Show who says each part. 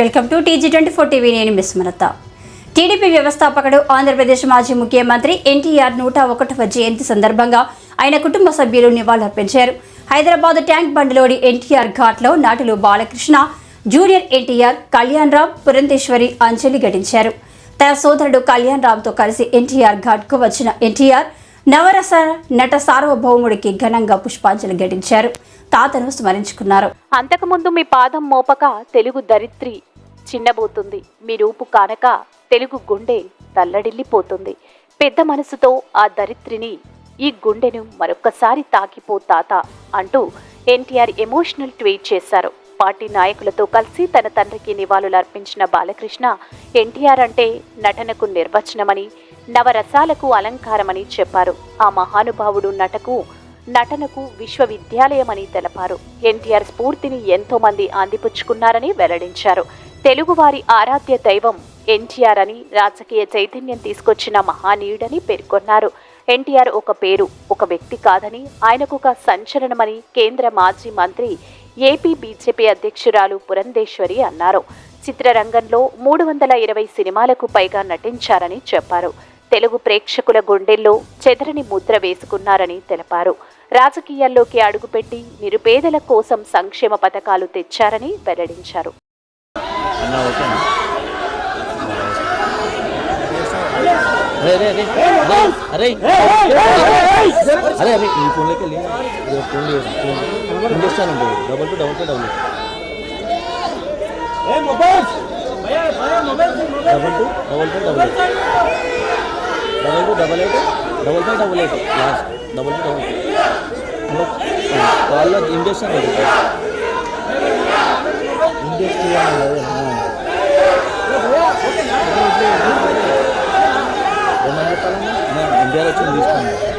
Speaker 1: Welcome to TG twenty four TV నేను మిస్మలత TDP వ్యవస్థాపకుడు ఆంధ్రప్రదేశ్ మాజీ ముఖ్యమంత్రి ఎన్టీఆర్ నూట ఒకటవ జయంతి సందర్భంగా ఆయన కుటుంబ సభ్యులు నివాళులర్పించారు హైదరాబాద్ ట్యాంక్ బండ్లోని ఎన్టీఆర్ ఘాట్లో నాటులు బాలకృష్ణ జూనియర్ ఎన్టీఆర్ కళ్యాణ్ రామ్ పురంధేశ్వరి అంజలి ఘటించారు తన సోదరుడు కళ్యాణ్ రామ్తో కలిసి ఎన్టీఆర్ ఘాట్కు వచ్చిన ఎన్టీఆర్ నవరస నట సార్వభౌముడికి ఘనంగా పుష్పాంజలి ఘటించారు. తాతను స్మరించుకున్నారు.
Speaker 2: అంతకుముందు మీ పాదం మోపక తెలుగు దరిత్రి చిన్నబోతుంది. మీ రూపు కానక తెలుగు గుండె తల్లడిల్లిపోతుంది. పెద్ద మనసుతో ఆ దరిత్రిని ఈ గుండెను మరొక్కసారి తాకిపో తాత అంటూ ఎన్టీఆర్ ఎమోషనల్ ట్వీట్ చేశారు. పార్టీ నాయకులతో కలిసి తన తండ్రికి నివాళులు అర్పించిన బాలకృష్ణ ఎన్టీఆర్ అంటే నటనకు నిర్వచనమని నవరసాలకు అలంకారమని చెప్పారు. ఆ మహానుభావుడు నటకు నటనకు విశ్వవిద్యాలయమని తెలపారు. ఎన్టీఆర్ స్ఫూర్తిని ఎంతోమంది అందిపుచ్చుకున్నారని వెల్లడించారు. తెలుగువారి ఆరాధ్య దైవం ఎన్టీఆర్ అని రాజకీయ చైతన్యం తీసుకొచ్చిన మహానీయుడని పేర్కొన్నారు. ఎన్టీఆర్ ఒక పేరు ఒక వ్యక్తి కాదని ఆయనకు ఒక సంచలనమని కేంద్ర మాజీ మంత్రి ఏపీ బీజేపీ అధ్యక్షురాలు పురంధేశ్వరి అన్నారు. చిత్రరంగంలో మూడు వందల ఇరవై సినిమాలకు పైగా నటించారని చెప్పారు. తెలుగు ప్రేక్షకుల గుండెల్లో చెదరని ముద్ర వేసుకున్నారని తెలిపారు. రాజకీయాల్లోకి అడుగుపెట్టి నిరుపేదల కోసం సంక్షేమ పథకాలు తెచ్చారని వెల్లడించారు.
Speaker 3: అన్న ఓకేనా అరే అరే అరే. అరే అరే. అరే ఈ ఫోన్లోకి వెళ్ళి ఫోన్ ఫోన్. చేస్తానండి double two double two double double two double two double double two double eight double five double eight last double two double ఇండియాలో వచ్చి తీసుకున్నాను